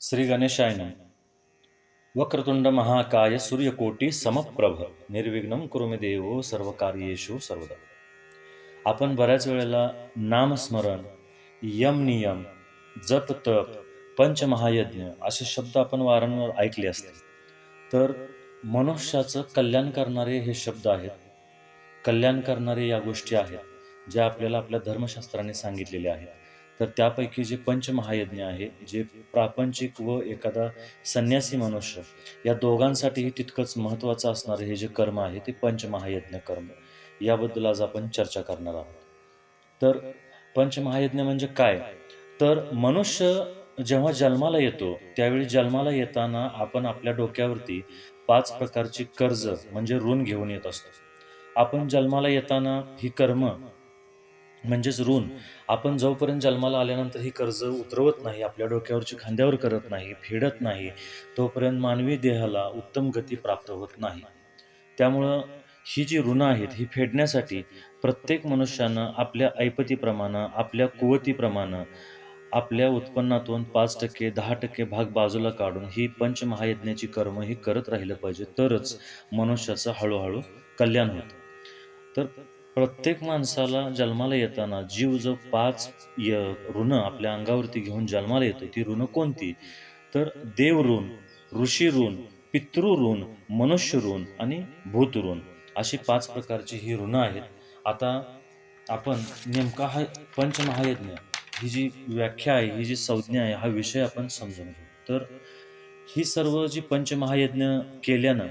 श्री गणेशायनम वक्रतुंड महाकाय सूर्यकोटी समप्रभ निर्विघ्न कुरुमे देव सर्व कार्येषु सर्वदा. आपण बऱ्याच वेळेला नामस्मरण यम नियम जप तप पंचमहायज्ञ असे शब्द आपण वारंवार ऐकले असतील तर मनुष्याचं कल्याण करणारे हे शब्द आहेत. कल्याण करणारे या गोष्टी आहेत ज्या आपल्याला आपल्या धर्मशास्त्राने सांगितलेल्या आहेत. तर त्यापैकी जे पंचमहायज्ञ आहे जे प्रापंचिक व एखादा संन्यासी मनुष्य या दोघांसाठीही तितकंच महत्त्वाचं असणारे हे जे कर्म आहे ते पंचमहायज्ञ कर्म. याबद्दल आज आपण चर्चा करणार आहोत. तर पंचमहायज्ञ म्हणजे काय? तर मनुष्य जेव्हा जन्माला येतो त्यावेळी जन्माला येताना आपण आपल्या डोक्यावरती पाच प्रकारची कर्ज म्हणजे ऋण घेऊन येत असतो. आपण जन्माला येताना ही कर्म म्हणजेच ऋण. आपण जोपर्यंत जन्माला आल्यानंतर ही कर्ज उतरवत नाही आपल्या डोक्यावरची खांद्यावर करत नाही फेडत नाही तोपर्यंत मानवी देहाला उत्तम गती प्राप्त होत नाही. त्यामुळं ही जी ऋणं आहेत ही फेडण्यासाठी प्रत्येक मनुष्यानं आपल्या ऐपतीप्रमाणे आपल्या कुवतीप्रमाणे आपल्या उत्पन्नातून पाच टक्के दहा टक्के भाग बाजूला काढून ही पंचमहायज्ञाची कर्म ही करत राहिलं पाहिजे. तरच मनुष्याचं हळूहळू कल्याण होतं. तर प्रत्येक माणसाला जन्माला येताना जीव जो पाच य ऋण आपल्या अंगावरती घेऊन जन्माला येतो ती ऋण कोणती? तर देव ऋण ऋषी ऋण पितृ ऋण मनुष्य ऋण आणि भूत ऋण अशी पाच प्रकारची ही ऋणं आहेत. आता आपण नेमका हा पंचमहायज्ञ ही जी व्याख्या आहे ही जी संज्ञा आहे हा विषय आपण समजून घेऊ. तर ही सर्व जी पंचमहायज्ञ केल्यानं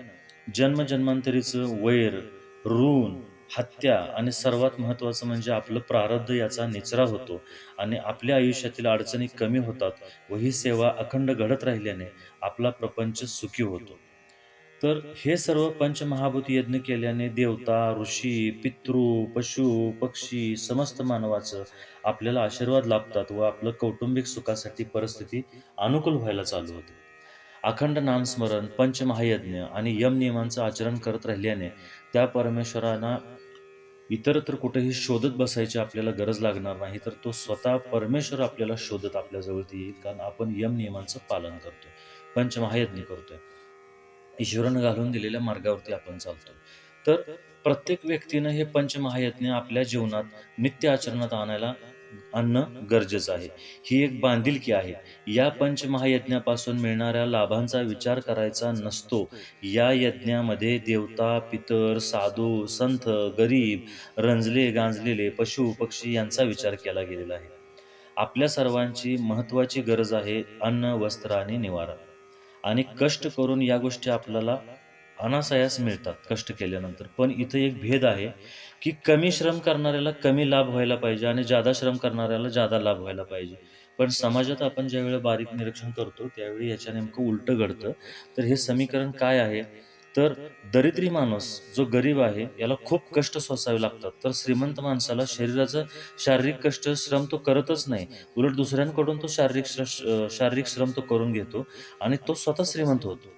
जन्मजन्मांतरीचं वैर ऋण हत्या आणि सर्वात महत्त्वाचं म्हणजे आपलं प्रारब्ध याचा निचरा होतो आणि आपल्या आयुष्यातील अडचणी कमी होतात व ही सेवा अखंड घडत राहिल्याने आपला प्रपंच सुखी होतो. तर हे सर्व पंचमहाभूत यज्ञ केल्याने देवता ऋषी पितृ पशु पक्षी समस्त मानवाचं आपल्याला आशीर्वाद लाभतात व आपलं कौटुंबिक सुखासाठी परिस्थिती अनुकूल व्हायला चालू होते. अखंड नामस्मरण पंचमहायज्ञ आणि यम नियमांचं आचरण करत राहिल्याने त्या परमेश्वरांना इतरत्र कुठेही शोधत बसायची आपल्याला गरज लागणार नाही तर तो स्वतः परमेश्वर आपल्याला शोधत आपल्याजवळती येईल कारण आपण यम नियमांचं पालन करतो पंचमहायज्ञ करतोय. ईश्वरानं घालून दिलेल्या मार्गावरती आपण चालतो तर प्रत्येक व्यक्तीनं हे पंचमहायज्ञ आपल्या जीवनात नित्य आचरणात आणायला आणणं गरजेचं आहे. ही एक बांधिलकी आहे. या पंचमहायज्ञापासून मिळणाऱ्या लाभांचा विचार करायचा नसतो. या यज्ञामध्ये देवता पितर साधू संत गरीब रंजले गांजलेले पशु पक्षी यांचा विचार केला गेलेला आहे. आपल्या सर्वांची महत्त्वाची गरज आहे अन्न वस्त्र आणि निवारा. आणि कष्ट करून या गोष्टी आपल्याला अनासयास मिळतात कष्ट केल्यानंतर. पण इथं एक भेद आहे. की कमी श्रम करणाऱ्याला कमी लाभ व्हायला पाहिजे आणि जादा श्रम करणाऱ्याला जादा लाभ व्हायला पाहिजे. पण समाजात आपण ज्यावेळी बारीक निरीक्षण करतो त्यावेळी याच्या नेमकं उलटं घडतं. तर हे समीकरण काय आहे? तर दरिद्री माणूस जो गरीब आहे याला खूप कष्ट सोसावे लागतात. तर श्रीमंत माणसाला शरीराचं शारीरिक कष्ट श्रम तो करतच नाही. उलट दुसऱ्यांकडून तो शारीरिक श्र शारीरिक श्रम तो करून घेतो आणि तो स्वतः श्रीमंत होतो.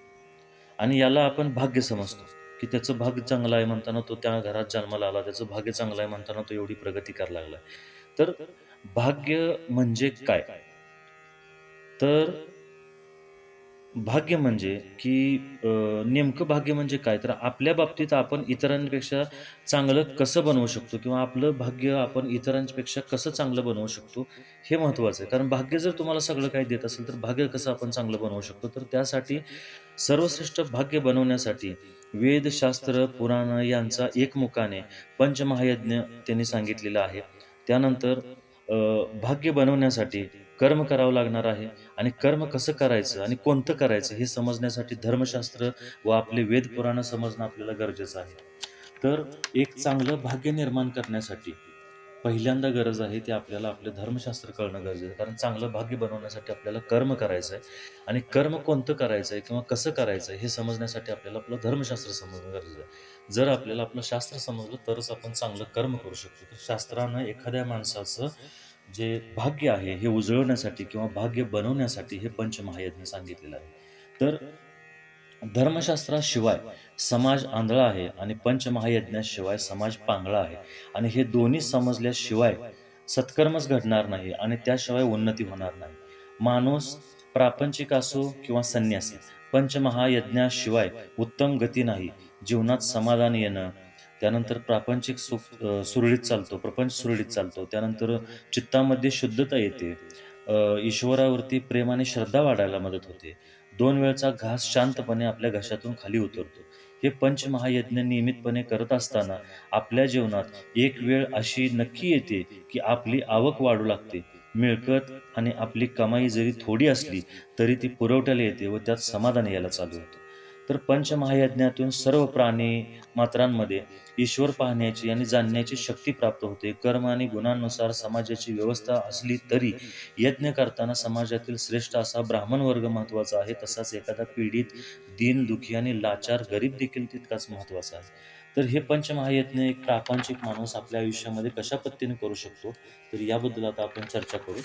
आणि याला आपण भाग्य समजतो. की त्याचं भाग्य चांगलं आहे म्हणताना तो त्या घरात जन्माला आला त्याचं भाग्य चांगलं आहे म्हणताना तो एवढी प्रगती करायला लागला तर भाग्य म्हणजे काय? तर भाग्य म्हणजे की नेमकं भाग्य म्हणजे काय? तर आपल्या बाबतीत आपण इतरांपेक्षा चांगलं कसं बनवू शकतो किंवा आपलं भाग्य आपण इतरांपेक्षा कसं चांगलं बनवू शकतो हे महत्त्वाचं आहे. कारण भाग्य जर तुम्हाला सगळं काही देत असेल तर भाग्य कसं आपण चांगलं बनवू शकतो? तर त्यासाठी सर्वश्रेष्ठ भाग्य बनवण्यासाठी वेदशास्त्र पुराण यांचा एकमुखाने पंचमहायज्ञ त्यांनी सांगितलेला आहे. त्यानंतर भाग्य बनवण्यासाठी कर्म करावं लागणार आहे आणि कर्म कसं करायचं आणि कोणतं करायचं हे समजण्यासाठी धर्मशास्त्र व आपले वेद पुराण समजणं आपल्याला गरजेचं आहे. तर एक चांगलं भाग्य निर्माण करण्यासाठी पहिल्यांदा गरज आहे ते आपल्याला आपलं धर्मशास्त्र कळणं गरजेचं आहे. कारण चांगलं भाग्य बनवण्यासाठी आपल्याला कर्म करायचं आहे. आणि कर्म कोणतं करायचं आहे किंवा कसं करायचं आहे हे समजण्यासाठी आपल्याला आपलं धर्मशास्त्र समजणं गरजेचं आहे. जर आपल्याला आपलं शास्त्र समजलं तरच आपण चांगलं कर्म करू शकतो. तर शास्त्रानं एखाद्या माणसाचं जे भाग्य आहे हे उजळवण्यासाठी किंवा भाग्य बनवण्यासाठी हे पंचमहायज्ञ सांगितलेलं आहे. तर धर्मशास्त्राशिवाय समाज आंधळा आहे आणि पंचमहायज्ञाशिवाय समाज पांगळा आहे. आणि हे दोन्ही समजल्याशिवाय सत्कर्मच घडणार नाही आणि त्याशिवाय उन्नती होणार नाही. माणूस प्रापंचिक असो किंवा संन्यासी पंचमहायज्ञाशिवाय उत्तम गती नाही. जीवनात समाधान येणं त्यानंतर प्रापंचिक सुख सुरळीत चालतो प्रपंच सुरळीत चालतो त्यानंतर चित्तामध्ये शुद्धता येते ईश्वरावरती प्रेम आणि श्रद्धा वाढायला मदत होते. दोन वेळचा घास शांतपणे आपल्या घशातून खाली उतरतो. हे पंचमहायज्ञ नियमितपणे करत असताना आपल्या जीवनात एक वेळ अशी नक्की येते की आपली आवक वाढू लागते. मिळकत आणि आपली कमाई जरी थोडी असली तरी ती पुरवठ्याला येते व त्यात समाधान यायला चालू होतं. तर पंचमहायज्ञातून सर्व प्राणी मात्रांमध्ये ईश्वर पाहण्याची आणि जाणण्याची शक्ती प्राप्त होते. कर्म आणि गुणांनुसार समाजाची व्यवस्था असली तरी यज्ञ करताना समाजातील श्रेष्ठ असा ब्राह्मण वर्ग महत्त्वाचा आहे. तसाच एखादा पीडित दीन दुखी आणि लाचार गरीब देखील तितकाच महत्त्वाचा आहे. तर हे पंचमहायज्ञ एक प्रापंचिक माणूस आपल्या आयुष्यामध्ये कशा पद्धतीने करू शकतो? तर याबद्दल आता आपण चर्चा करू.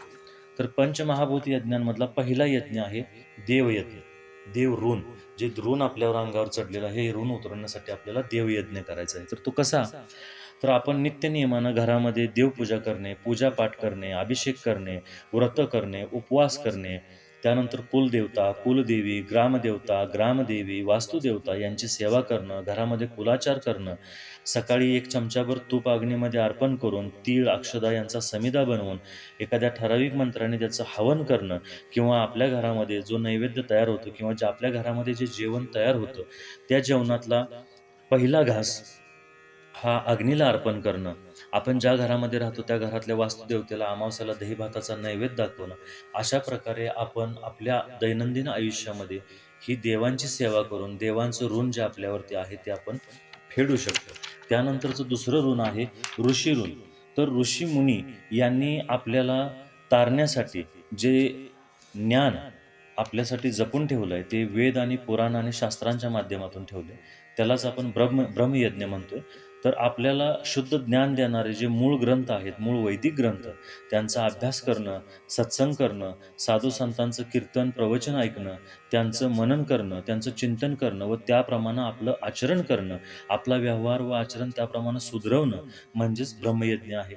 तर पंचमहाभूत यज्ञांमधला पहिला यज्ञ आहे देवयज्ञ देव ऋण जे ऋण आपल्यावर अंगावर चढलेलं आहे हे ऋण उतरवण्यासाठी आपल्याला देवयज्ञ करायचा आहे. तर तो कसा? तर आपण नित्य नियमानं घरामध्ये देवपूजा करणे पूजापाठ करणे अभिषेक करणे व्रत करणे उपवास करणे त्यानंतर कुलदेवता कुलदेवी ग्रामदेवता ग्रामदेवी वास्तुदेवता यांची सेवा करणं घरामध्ये कुलाचार करणं सकाळी एक चमचाभर तूप अग्नीमध्ये अर्पण करून तीळ अक्षदा यांचा समिदा बनवून एखाद्या ठराविक मंत्राने त्याचं हवन करणं किंवा आपल्या घरामध्ये जो नैवेद्य तयार होतो किंवा जे आपल्या घरामध्ये जे जेवण तयार होतं त्या जेवणातला पहिला घास हा अग्नीला अर्पण करणं. आपण ज्या घरामध्ये राहतो त्या घरातल्या वास्तुदेवतेला अमावस्याला दही भाताचा नैवेद्य दाखवणं अशा प्रकारे आपण आपल्या दैनंदिन आयुष्यामध्ये ही देवांची सेवा करून देवांचं ऋण जे आपल्यावरती आहे ते आपण फेडू शकतो. त्यानंतरचं दुसरं ऋण आहे ऋषी ऋण. तर ऋषी मुनी यांनी आपल्याला तारण्यासाठी जे ज्ञान आपल्यासाठी जपून ठेवलं आहे ते वेद आणि पुराण आणि शास्त्रांच्या माध्यमातून ठेवले त्यालाच आपण ब्रह्म ब्रह्मयज्ञ म्हणतोय. तर आपल्याला शुद्ध ज्ञान देणारे जे मूळ ग्रंथ आहेत मूळ वैदिक ग्रंथ त्यांचा अभ्यास करणं सत्संग करणं साधू संतांचं कीर्तन प्रवचन ऐकणं त्यांचं मनन करणं त्यांचं चिंतन करणं व त्याप्रमाणे आपलं आचरण करणं आपला व्यवहार व आचरण त्याप्रमाणे सुधरवणं म्हणजेच ब्रह्मयज्ञ आहे.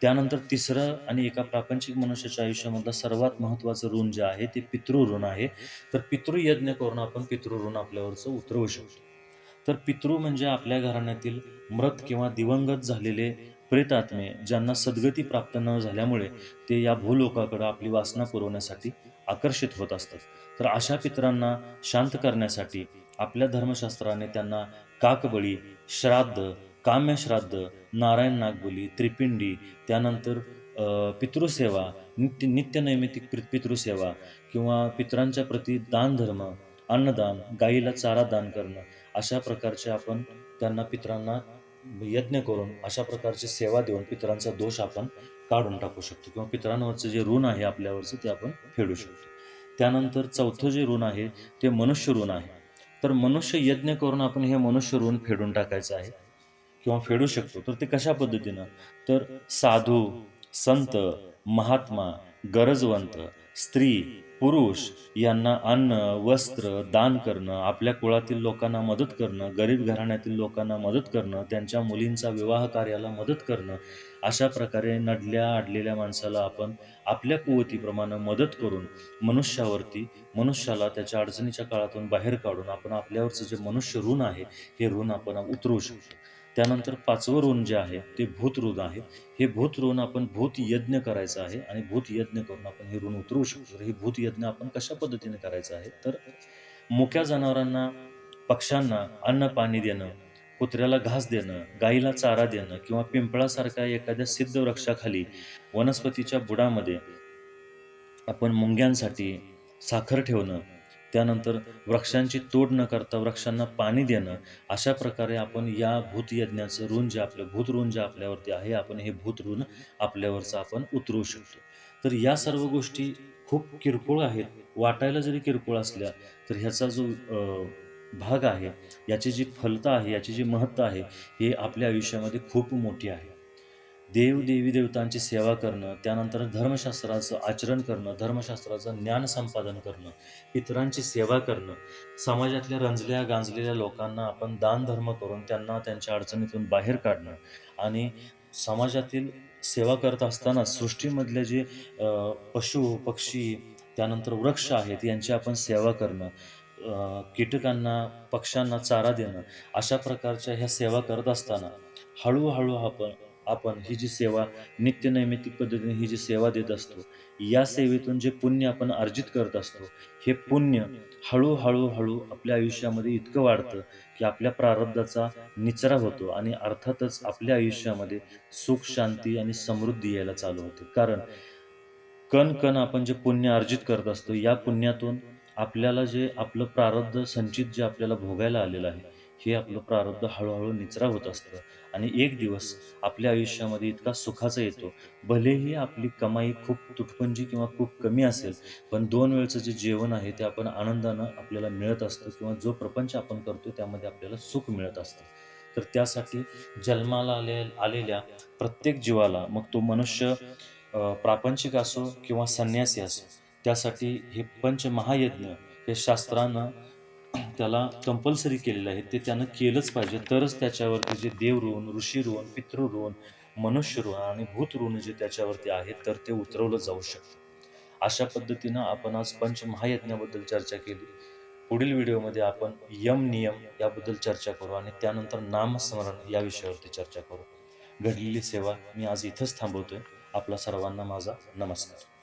त्यानंतर तिसरं आणि एका प्रापंचिक मनुष्याच्या आयुष्यामधलं सर्वात महत्त्वाचं ऋण जे आहे ते पितृऋण आहे. तर पितृयज्ञ करून आपण पितृऋण आपल्यावरचं उतरवू शकतो. तर पितृ म्हणजे आपल्या घराण्यातील मृत किंवा दिवंगत झालेले प्रेतात्मे ज्यांना सद्गती प्राप्त न झाल्यामुळे ते या भूलोकाकडं आपली वासना पुरवण्यासाठी आकर्षित होत असतात. तर अशा पितरांना शांत करण्यासाठी आपल्या धर्मशास्त्राने त्यांना काकबळी श्राद्ध काम्यश्राद्ध नारायण नागबली त्रिपिंडी त्यानंतर पितृसेवा नित्य नित्यनैमितिक पितृसेवा किंवा पितरांच्या प्रती दानधर्म अन्नदान गाईला चारा दान करणं अशा प्रकारचे आपण त्यांना पितरांना यज्ञ करून अशा प्रकारची सेवा देऊन पितरांचा दोष आपण काढून टाकू शकतो. किंवा पित्रांवरचं जे ऋण आहे आपल्यावरचं ते आपण फेडू शकतो. त्यानंतर चौथं जे ऋण आहे ते मनुष्य ऋण आहे. तर मनुष्य यज्ञ करून आपण हे मनुष्य ऋण फेडून टाकायचं आहे किंवा फेडू शकतो. तर ते कशा पद्धतीनं? तर साधू संत महात्मा गरजवंत स्त्री पुरुष यांना अन्न वस्त्र दान करणं आपल्या कुळातील लोकांना मदत करणं गरीब घराण्यातील लोकांना मदत करणं त्यांच्या मुलींचा विवाह कार्याला मदत करणं अशा प्रकारे नडल्या अडलेल्या माणसाला आपण आपल्या कुवतीप्रमाणे मदत करून मनुष्यावरती मनुष्याला त्याच्या अडचणीच्या काळातून बाहेर काढून आपण आपल्यावरचं जे मनुष्य ऋण आहे हे ऋण आपण उतरवू शकतो. त्यानंतर पाचवं ऋण जे आहे ते भूत ऋण आहे. हे भूत ऋण आपण भूत यज्ञ करायचं आहे आणि भूत यज्ञ करून आपण हे ऋण उतरवू शकतो. हे भूत यज्ञ आपण कशा पद्धतीने करायचं आहे? तर मुक्या जनावरांना पक्ष्यांना अन्न पाणी देणं कुत्र्याला घास देणं गाईला चारा देणं किंवा पिंपळासारख्या एखाद्या सिद्ध वृक्षाखाली वनस्पतीच्या बुडामध्ये आपण मुंग्यांसाठी साखर ठेवणं त्यानंतर वृक्षांची तोड न करता वृक्षांना पाणी देणं अशा प्रकारे आपण या भूतयज्ञाचं ऋण जे आपलं भूतऋण जे आपल्यावरती आहे आपण हे भूत ऋण आपल्यावरचं आपण उतरवू शकतो. तर या सर्व गोष्टी खूप किरकोळ आहेत. वाटायला जरी किरकोळ असल्या तर ह्याचा जो भाग आहे याची जी फलता आहे याची जी महत्ता आहे हे आपल्या आयुष्यामध्ये खूप मोठी आहे. देव देवी देवतांची सेवा करणं त्यानंतर धर्मशास्त्राचं आचरण करणं धर्मशास्त्राचं ज्ञान संपादन करणं इतरांची सेवा करणं. समाजातल्या रंजल्या गांजलेल्या लोकांना आपण दान धर्म करून त्यांना त्यांच्या अडचणीतून बाहेर काढणं आणि समाजातील सेवा करत असताना सृष्टीमधले जे पशु पक्षी त्यानंतर वृक्ष आहेत यांची आपण सेवा करणं कीटकांना पक्ष्यांना चारा देणं अशा प्रकारच्या ह्या सेवा करत असताना हळूहळू आपण आपण ही जी सेवा नित्यनैमित्तिक पद्धतीने ही जी सेवा देत असतो या सेवेतून जे पुण्य आपण अर्जित करत असतो हे पुण्य हळूहळू हळू आपल्या आयुष्यामध्ये इतकं वाढतं की आपल्या प्रारब्धाचा निचरा होतो आणि अर्थातच आपल्या आयुष्यामध्ये सुख शांती आणि समृद्धी यायला चालू होते. कारण कण कण आपण जे पुण्य अर्जित करत असतो या पुण्यातून आपल्याला जे आपलं प्रारब्ध संचित जे आपल्याला भोगायला आलेलं आहे हे आपलं प्रारब्ध हळूहळू निचरा होत असतं. आणि एक दिवस आपल्या आयुष्यामध्ये इतका सुखाचा येतो. भलेही आपली कमाई खूप तुटपुंजी किंवा खूप कमी असेल पण दोन वेळचं जे जेवण आहे ते आपण आनंदानं आपल्याला मिळत असतं किंवा जो प्रपंच आपण करतो त्यामध्ये आपल्याला सुख मिळत असतं. तर त्यासाठी जन्माला आले आलेल्या प्रत्येक जीवाला मग तो मनुष्य प्रापंचिक असो किंवा संन्यासी असो त्यासाठी हे पंचमहायज्ञ हे शास्त्रानं त्याला कंपल्सरी केलेलं आहे. ते त्यानं केलंच पाहिजे. तरच त्याच्यावरती जे देव ऋण ऋषी ऋण पितृ ऋण मनुष्य ऋण आणि भूत ऋण जे त्याच्यावरती आहेत तर ते उतरवलं जाऊ शकतं. अशा पद्धतीनं आपण आज पंचमहायज्ञाबद्दल चर्चा केली. पुढील व्हिडिओमध्ये आपण यम नियम याबद्दल चर्चा करू आणि त्यानंतर नामस्मरण या विषयावरती चर्चा करू. घडलेली सेवा मी आज इथंच थांबवतोय. आपला सर्वांना माझा नमस्कार.